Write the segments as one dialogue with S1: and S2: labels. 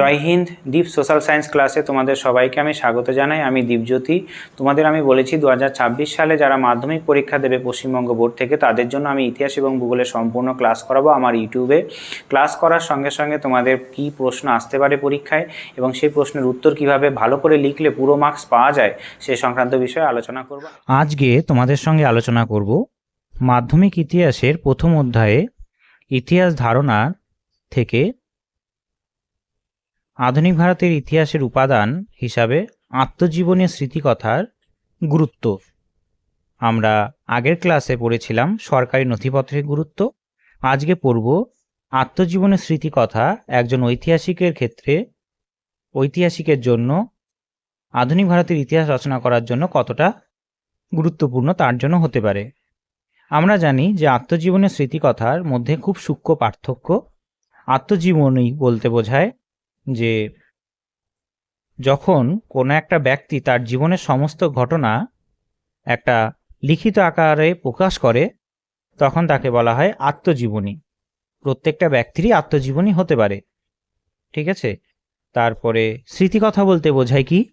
S1: জয় Hind Deep social science ক্লাসে তোমাদের সবাইকে আমি স্বাগত জানাই। আমি দীপজ্যোতি। তোমাদের আমি বলেছি দু হাজার ছাব্বিশ সালে যারা মাধ্যমিক পরীক্ষা দেবে পশ্চিমবঙ্গ বোর্ড থেকে, তাদের জন্য আমি ইতিহাস এবং ভূগোলের সম্পূর্ণ ক্লাস করাবো আমার ইউটিউবে। ক্লাস করার সঙ্গে সঙ্গে তোমাদের কি প্রশ্ন আসতে পারে পরীক্ষায় এবং সেই প্রশ্নের উত্তর কীভাবে ভালো করে লিখলে পুরো মার্কস পাওয়া যায় সে সংক্রান্ত বিষয়ে আলোচনা করব। আজকে তোমাদের সঙ্গে আলোচনা করব মাধ্যমিক ইতিহাসের প্রথম অধ্যায়ে ইতিহাস ধারণা থেকে আধুনিক ভারতের ইতিহাসের উপাদান হিসাবে আত্মজীবনী স্মৃতিকথার গুরুত্ব। আমরা আগের ক্লাসে পড়েছিলাম সরকারি নথিপত্রের গুরুত্ব। আজকে পড়ব আত্মজীবনী স্মৃতিকথা একজন ঐতিহাসিকের ক্ষেত্রে, ঐতিহাসিকের জন্য, আধুনিক ভারতের ইতিহাস রচনা করার জন্য কতটা গুরুত্বপূর্ণ তার জন্য হতে পারে। আমরা জানি যে আত্মজীবনের স্মৃতিকথার মধ্যে খুব সূক্ষ্ম পার্থক্য। আত্মজীবনী বলতে বোঝায় যে যখন কোনো একটা ব্যক্তি তার জীবনের সমস্ত ঘটনা একটা লিখিত আকারে প্রকাশ করে, তখন তাকে বলা হয় আত্মজীবনী। প্রত্যেকটা ব্যক্তিরই আত্মজীবনী হতে পারে। ঠিক আছে? তারপরে স্মৃতিকথা বলতে বোঝায় কি?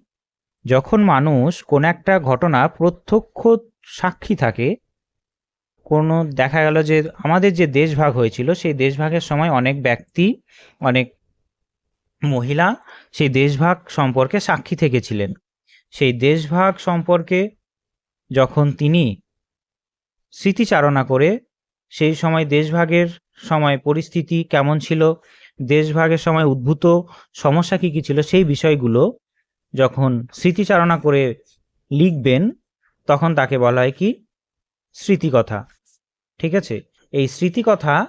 S1: যখন মানুষ কোনো একটা ঘটনা প্রত্যক্ষ সাক্ষী থাকে, কোনো দেখা গেল যে আমাদের যে দেশভাগ হয়েছিল, সেই দেশভাগের সময় অনেক ব্যক্তি, অনেক মহিলা সেই দেশভাগ সম্পর্কে সাক্ষী থেকেছিলেন। সেই দেশভাগ সম্পর্কে যখন তিনি স্মৃতিচারণা করে, সেই সময় দেশভাগের সময় পরিস্থিতি কেমন ছিল, দেশভাগের সময় উদ্ভূত সমস্যা কী কী ছিল, সেই বিষয়গুলো যখন স্মৃতিচারণা করে লিখবেন, তখন তাকে বলা হয় কি? স্মৃতিকথা। ঠিক আছে? এই স্মৃতিকথা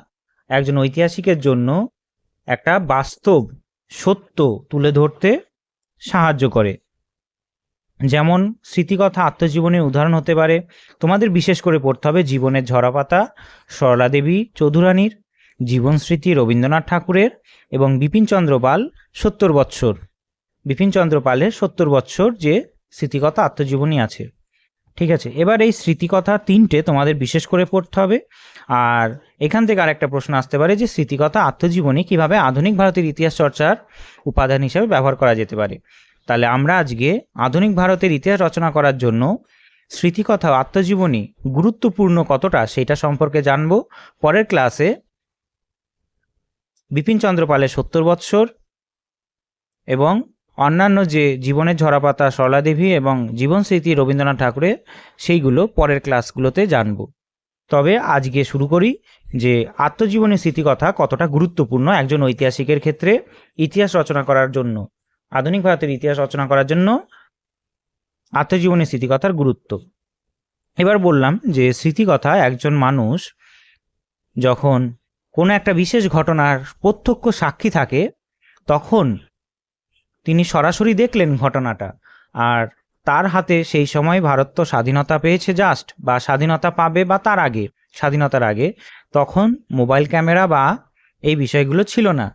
S1: একজন ঐতিহাসিকের জন্য একটা বাস্তব সত্য তুলে ধরতে সাহায্য করে। যেমন স্মৃতিকথা আত্মজীবনের উদাহরণ হতে পারে, তোমাদের বিশেষ করে পড়তে হবে জীবনের ঝরাপাতা সরলা দেবী, চৌধুরানীর, জীবন স্মৃতি রবীন্দ্রনাথ ঠাকুরের এবং বিপিনচন্দ্র পাল সত্তর বৎসর। বিপিনচন্দ্র পালের সত্তর বৎসর যে স্মৃতিকথা আত্মজীবনী আছে। ঠিক আছে, এবার এই স্মৃতিকথা তিনটে তোমাদের বিশেষ করে পড়তে হবে। আর এখান থেকে আরেকটা প্রশ্ন আসতে পারে যে স্মৃতিকথা আত্মজীবনী কীভাবে আধুনিক ভারতের ইতিহাস চর্চার উপাদান হিসেবে ব্যবহার করা যেতে পারে। তাহলে আমরা আজকে আধুনিক ভারতের ইতিহাস রচনা করার জন্য স্মৃতিকথা আত্মজীবনী গুরুত্বপূর্ণ কতটা সেটা সম্পর্কে জানব। পরের ক্লাসে বিপিনচন্দ্র পালের সত্তর বৎসর এবং অন্যান্য যে জীবনের ঝরাপাতা সরলাদেবী এবং জীবন স্মৃতি রবীন্দ্রনাথ ঠাকুরের, সেইগুলো পরের ক্লাসগুলোতে জানব। তবে আজকে শুরু করি যে আত্মজীবনী স্মৃতিকথা কতটা গুরুত্বপূর্ণ একজন ঐতিহাসিকের ক্ষেত্রে ইতিহাস রচনা করার জন্য, আধুনিক ভারতের ইতিহাস রচনা করার জন্য আত্মজীবনী স্মৃতিকথার গুরুত্ব। এবার বললাম যে স্মৃতিকথা একজন মানুষ যখন কোনো একটা বিশেষ ঘটনার প্রত্যক্ষ সাক্ষী থাকে, তখন তিনি সরাসরি দেখলেন ঘটনাটা, আর তার হাতে সেই সময় ভারত তো স্বাধীনতা পেয়েছে জাস্ট বা স্বাধীনতা পাবে বা তার আগে, স্বাধীনতার আগে, তখন মোবাইল ক্যামেরা বা এই বিষয়গুলো ছিল না,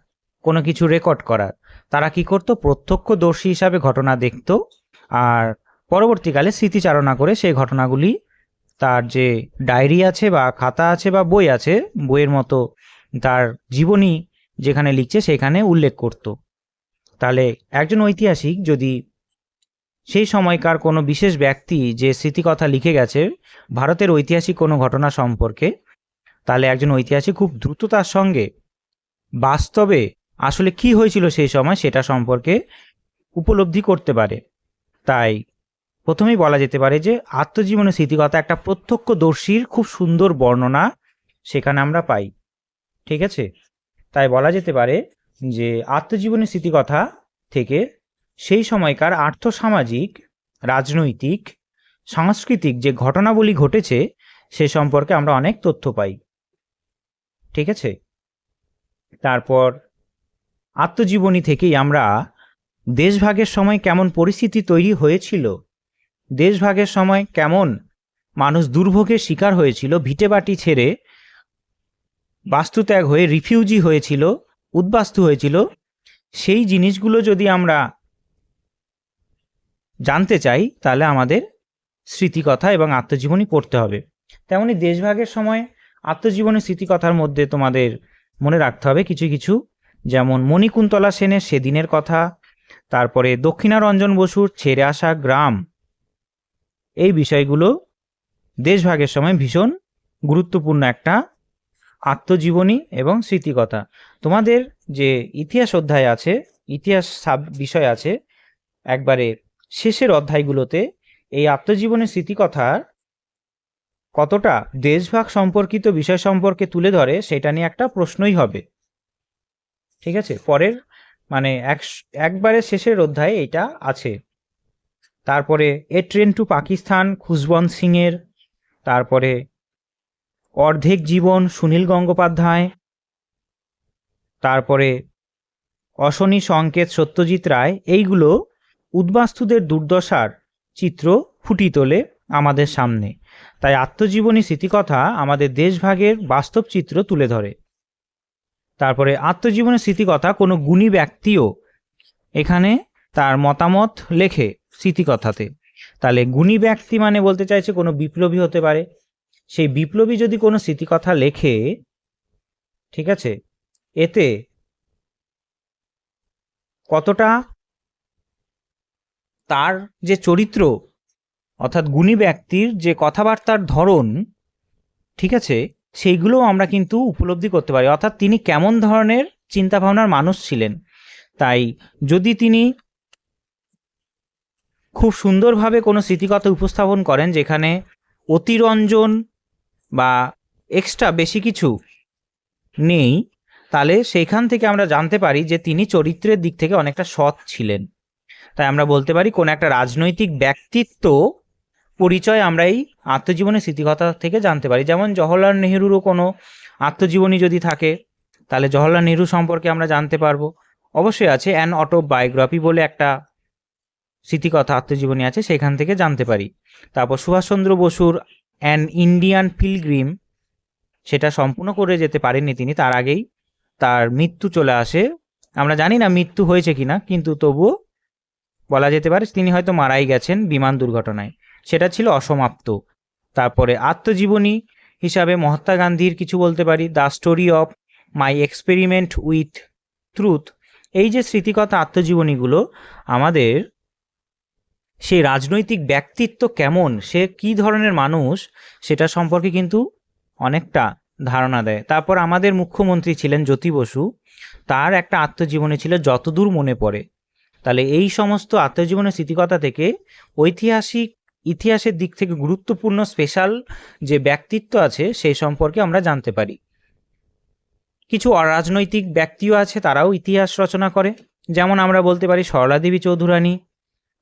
S1: কোনো কিছু রেকর্ড করার। তারা কি করতো? প্রত্যক্ষদর্শী হিসাবে ঘটনা দেখত, আর পরবর্তীকালে স্মৃতিচারণা করে সেই ঘটনাগুলি, তার যে ডায়েরি আছে বা খাতা আছে বা বই আছে, বইয়ের মতো তার জীবনী যেখানে লিখছে সেখানে উল্লেখ করতো। তাহলে একজন ঐতিহাসিক যদি সেই সময়কার কোনো বিশেষ ব্যক্তি যে স্মৃতিকথা লিখে গেছে ভারতের ঐতিহাসিক কোনো ঘটনা সম্পর্কে, তাহলে একজন ঐতিহাসিক খুব দ্রুততার সঙ্গে বাস্তবে আসলে কি হয়েছিল সেই সময় সেটা সম্পর্কে উপলব্ধি করতে পারে। তাই প্রথমেই বলা যেতে পারে যে আত্মজীবনী স্মৃতিকথা একটা প্রত্যক্ষদর্শীর খুব সুন্দর বর্ণনা সেখানে আমরা পাই। ঠিক আছে? তাই বলা যেতে পারে যে আত্মজীবনী স্মৃতিকথা থেকে সেই সময়কার আর্থসামাজিক, রাজনৈতিক, সাংস্কৃতিক যে ঘটনাবলী ঘটেছে সে সম্পর্কে আমরা অনেক তথ্য পাই। ঠিক আছে? তারপর আত্মজীবনী থেকেই আমরা দেশভাগের সময় কেমন পরিস্থিতি তৈরি হয়েছিল, দেশভাগের সময় কেমন মানুষ দুর্ভোগের শিকার হয়েছিল, ভিটেবাটি ছেড়ে বাস্তুত্যাগ হয়ে রিফিউজি হয়েছিল উদ্বাস্তু হয়েছিল, সেই জিনিসগুলো যদি আমরা জানতে চাই, তাহলে আমাদের স্মৃতিকথা এবং আত্মজীবনী পড়তে হবে। তেমনি দেশভাগের সময় আত্মজীবনী স্মৃতিকথার মধ্যে তোমাদের মনে রাখতে হবে কিছু কিছু, যেমন মণিকুন্তলা সেনের সেদিনের কথা, তারপরে দক্ষিণারঞ্জন বসুর ছেড়ে আসা গ্রাম, এই বিষয়গুলো দেশভাগের সময় ভীষণ গুরুত্বপূর্ণ একটা আত্মজীবনী এবং স্মৃতিকথা। তোমাদের যে ইতিহাস অধ্যায় আছে, ইতিহাস সাব বিষয় আছে, একবারে শেষের অধ্যায়গুলোতে এই আত্মজীবনের স্মৃতিকথার কতটা দেশভাগ সম্পর্কিত বিষয় সম্পর্কে তুলে ধরে সেটা নিয়ে একটা প্রশ্নই হবে। ঠিক আছে? পরের মানে এক, একবারে শেষের অধ্যায়ে এটা আছে। তারপরে a train to Pakistan, Khushwant সিংয়ের, তারপরে অর্ধেক জীবন সুনীল গঙ্গোপাধ্যায়। তারপরে অশনি সংকেত সত্যজিৎ রায়, এইগুলো উদ্বাস্তুদের দুর্দশার চিত্র ফুটি তোলে আমাদের সামনে। তাই আত্মজীবনী স্মৃতিকথা আমাদের দেশভাগের বাস্তব চিত্র তুলে ধরে। তারপরে আত্মজীবনী স্মৃতিকথা কোনো গুণী ব্যক্তিও এখানে তার মতামত লেখে স্মৃতিকথাতে। তাহলে গুণী ব্যক্তি মানে বলতে চাইছে কোনো বিপ্লবী হতে পারে সেই বিপ্লবী যদি কোনো স্মৃতিকথা লেখে, ঠিক আছে, এতে কতটা তার যে চরিত্র, অর্থাৎ গুণী ব্যক্তির যে কথাবার্তার ধরন, ঠিক আছে, সেইগুলোও আমরা কিন্তু উপলব্ধি করতে পারি। অর্থাৎ তিনি কেমন ধরনের চিন্তাভাবনার মানুষ ছিলেন। তাই যদি তিনি খুব সুন্দরভাবে কোনো স্মৃতিকথা উপস্থাপন করেন, যেখানে অতিরঞ্জন বা এক্সট্রা বেশি কিছু নেই, তাহলে সেইখান থেকে আমরা জানতে পারি যে তিনি চরিত্রের দিক থেকে অনেকটা সৎ ছিলেন। তাই আমরা বলতে পারি কোনো একটা রাজনৈতিক ব্যক্তিত্ব পরিচয় আমরা এই আত্মজীবনের স্মৃতিকথা থেকে জানতে পারি। যেমন জওহরলাল নেহরুরও কোনো আত্মজীবনী যদি থাকে, তাহলে জওহরলাল নেহরু সম্পর্কে আমরা জানতে পারব। অবশ্যই আছে অ্যান অটোবায়োগ্রাফি বলে একটা স্মৃতিকথা, আত্মজীবনী আছে সেখান থেকে জানতে পারি। তারপর সুভাষচন্দ্র বসুর অ্যান ইন্ডিয়ান পিলগ্রিম, সেটা সম্পূর্ণ করে যেতে পারেননি তিনি, তার আগেই তার মৃত্যু চলে আসে। আমরা জানি না মৃত্যু হয়েছে কিনা, কিন্তু তবুও বলা যেতে পারে তিনি হয়তো মারাই গেছেন বিমান দুর্ঘটনায়। সেটা ছিল অসমাপ্ত। তারপরে আত্মজীবনী হিসাবে মহাত্মা গান্ধীর কিছু বলতে পারি, the story of my experiment with truth. এই যে স্মৃতিকথা আত্মজীবনীগুলো আমাদের সেই রাজনৈতিক ব্যক্তিত্ব কেমন? সে কি ধরনের মানুষ? সেটা সম্পর্কে কিন্তু অনেকটা ধারণা দেয়। তারপর আমাদের মুখ্যমন্ত্রী ছিলেন জ্যোতি বসু। তার একটা আত্মজীবনী ছিল যতদূর মনে পড়ে। তাহলে এই সমস্ত আত্মজীবনের স্মৃতিকথা থেকে ঐতিহাসিক, ইতিহাসের দিক থেকে গুরুত্বপূর্ণ, স্পেশাল যে ব্যক্তিত্ব আছে সেই সম্পর্কে আমরা জানতে পারি। কিছু অরাজনৈতিক ব্যক্তিও আছে, তারাও ইতিহাস রচনা করে। যেমন আমরা বলতে পারি সরলা দেবী চৌধুরানী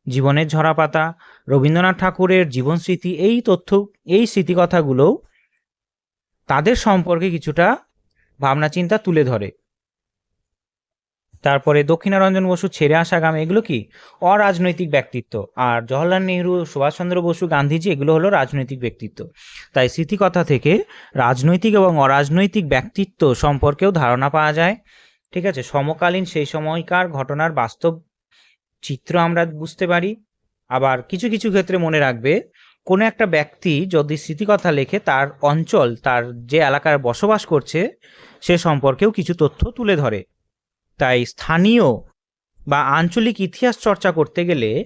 S1: জীবনের ঝরাপাতা, রবীন্দ্রনাথ ঠাকুরের জীবন স্মৃতি এই তথ্য, এই স্মৃতিকথাগুলোও তাদের সম্পর্কে কিছুটা ভাবনা চিন্তা তুলে ধরে। তারপরে দক্ষিণারঞ্জন বসু ছেড়ে আসা গ্রাম এগুলো কি? অরাজনৈতিক ব্যক্তিত্ব। আর জওহরলাল নেহরু, সুভাষচন্দ্র বসু, গান্ধীজি, এগুলো হলো রাজনৈতিক ব্যক্তিত্ব। তাই স্মৃতিকথা থেকে রাজনৈতিক এবং অরাজনৈতিক ব্যক্তিত্ব সম্পর্কেও ধারণা পাওয়া যায়। ঠিক আছে? সমকালীন সেই সময়কার ঘটনার বাস্তব চিত্র আমরা বুঝতে পারি। আবার কিছু কিছু ক্ষেত্রে মনে রাখবে, কোনো একটা ব্যক্তি যদি স্মৃতিকথা লেখে, তার অঞ্চল, তার যে এলাকার বসবাস করছে, সে সম্পর্কেও কিছু তথ্য তুলে ধরে। তাই স্থানীয় বা আঞ্চলিক ইতিহাস চর্চা করতে গেলে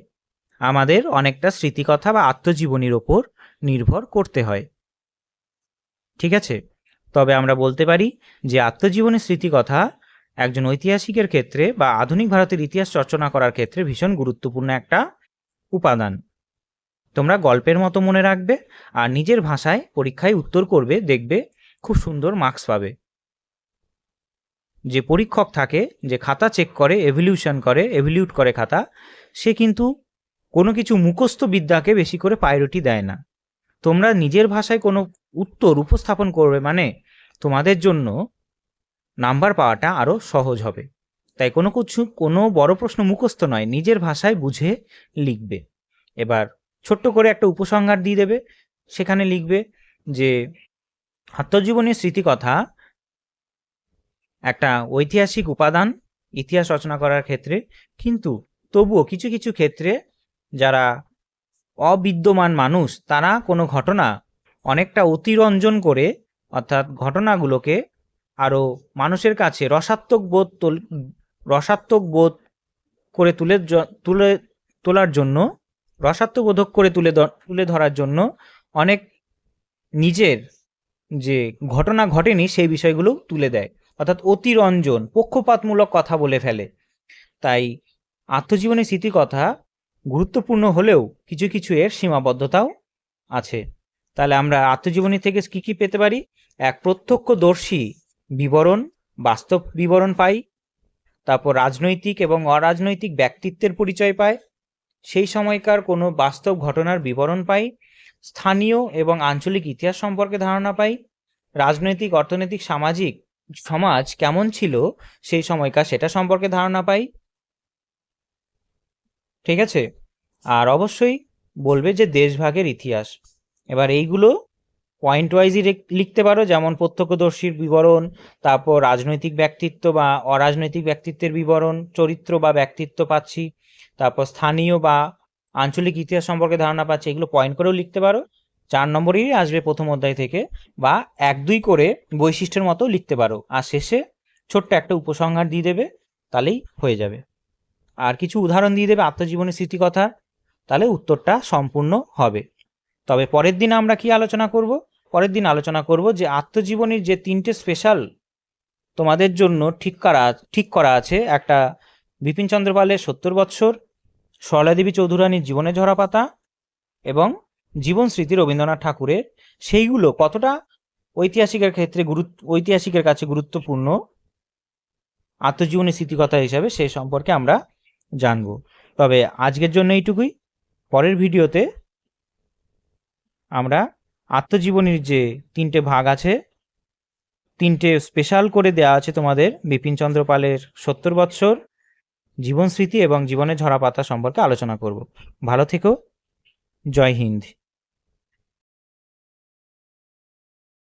S1: আমাদের অনেকটা স্মৃতিকথা বা আত্মজীবনীর ওপর নির্ভর করতে হয়। ঠিক আছে? তবে আমরা বলতে পারি যে আত্মজীবনের স্মৃতিকথা একজন ঐতিহাসিকের ক্ষেত্রে বা আধুনিক ভারতের ইতিহাস রচনা করার ক্ষেত্রে ভীষণ গুরুত্বপূর্ণ একটা উপাদান। তোমরা গল্পের মতো মনে রাখবে আর নিজের ভাষায় পরীক্ষায় উত্তর করবে, দেখবে খুব সুন্দর মার্কস পাবে। যে পরীক্ষক থাকে, যে খাতা চেক করে এভলিউশন করে এভিলিউট করে খাতা, সে কিন্তু কোনো কিছু মুখস্থ বিদ্যাকে বেশি করে প্রায়োরিটি দেয় না। তোমরা নিজের ভাষায় কোনো উত্তর উপস্থাপন করবে মানে তোমাদের জন্য নাম্বার পাওয়াটা আরও সহজ হবে। তাই কোনো কিছু, কোনো বড় প্রশ্ন মুখস্থ নয়, নিজের ভাষায় বুঝে লিখবে। এবার ছোট্ট করে একটা উপসংহার দিয়ে দেবে। সেখানে লিখবে যে, আত্মজীবনীর স্মৃতিকথা, একটা ঐতিহাসিক উপাদান, ইতিহাস রচনা করার ক্ষেত্রে, কিন্তু তবুও কিছু কিছু ক্ষেত্রে যারা অবিদ্যমান মানুষ, তারা কোনো ঘটনা অনেকটা অতিরঞ্জন করে, অর্থাৎ ঘটনাগুলোকে আরও মানুষের কাছে রসাত্মক বোধ তোল- রসাত্মক বোধ করে তুলে তুলে তোলার জন্য রসাত্মবোধক করে তুলে তুলে ধরার জন্য অনেক নিজের যে ঘটনা ঘটেনি সেই বিষয়গুলো তুলে দেয়। অর্থাৎ অতিরঞ্জন, পক্ষপাতমূলক কথা বলে ফেলে। তাই আত্মজীবনী স্মৃতিকথা গুরুত্বপূর্ণ হলেও কিছু কিছু এর সীমাবদ্ধতাও আছে। তাহলে আমরা আত্মজীবনী থেকে কী কী পেতে পারি? এক প্রত্যক্ষদর্শী বিবরণ, বাস্তব বিবরণ পাই, তারপর রাজনৈতিক এবং অরাজনৈতিক ব্যক্তিত্বের পরিচয় পায় সেই সময়কার কোনো বাস্তব ঘটনার বিবরণ পাই, স্থানীয় এবং আঞ্চলিক ইতিহাস সম্পর্কে ধারণা পাই, রাজনৈতিক, অর্থনৈতিক, সামাজিক সমাজ কেমন ছিল সেই সময়কার সেটা সম্পর্কে ধারণা পাই। ঠিক আছে? আর অবশ্যই বলবে যে দেশভাগের ইতিহাস। এবার এইগুলো পয়েন্ট ওয়াইজই লিখতে পারো, যেমন প্রত্যক্ষদর্শীর বিবরণ, তারপর রাজনৈতিক ব্যক্তিত্ব বা অরাজনৈতিক ব্যক্তিত্বের বিবরণ, চরিত্র বা ব্যক্তিত্ব পাচ্ছি, তারপর স্থানীয় বা আঞ্চলিক ইতিহাস সম্পর্কে ধারণা পাচ্ছি, এগুলো পয়েন্ট করেও লিখতে পারো। চার নম্বরেরই আসবে প্রথম অধ্যায় থেকে, বা এক দুই করে বৈশিষ্ট্যের মতো লিখতে পারো, আর শেষে ছোট্ট একটা উপসংহার দিয়ে দেবে, তাহলেই হয়ে যাবে। আর কিছু উদাহরণ দিয়ে দেবে আত্মজীবনী স্মৃতিকথা, তাহলে উত্তরটা সম্পূর্ণ হবে। তবে পরের দিন আমরা কি আলোচনা করব? পরের দিন আলোচনা করব যে আত্মজীবনীর যে তিনটে স্পেশাল তোমাদের জন্য ঠিক করা ঠিক করা আছে। একটা বিপিন চন্দ্র পালের সত্তর বৎসর, সরলাদেবী চৌধুরানীর জীবনে ঝরা পাতা এবং জীবন স্মৃতি রবীন্দ্রনাথ ঠাকুরের। সেইগুলো কতটা ঐতিহাসিকের ক্ষেত্রে গুরুত্ব, ঐতিহাসিকের কাছে গুরুত্বপূর্ণ আত্মজীবনী স্মৃতিকথা হিসাবে সেই সম্পর্কে আমরা জানব। তবে আজকের জন্য এইটুকুই। পরের ভিডিওতে আমরা আত্মজীবনীর যে তিনটে ভাগ আছে, তিনটে স্পেশাল করে দেয়া আছে তোমাদের বিপিন চন্দ্র পালের সত্তর বৎসর জীবন স্মৃতি এবং জীবনের ঝরা পাতা সম্পর্কে আলোচনা করব। ভালো থেকো। জয় হিন্দ।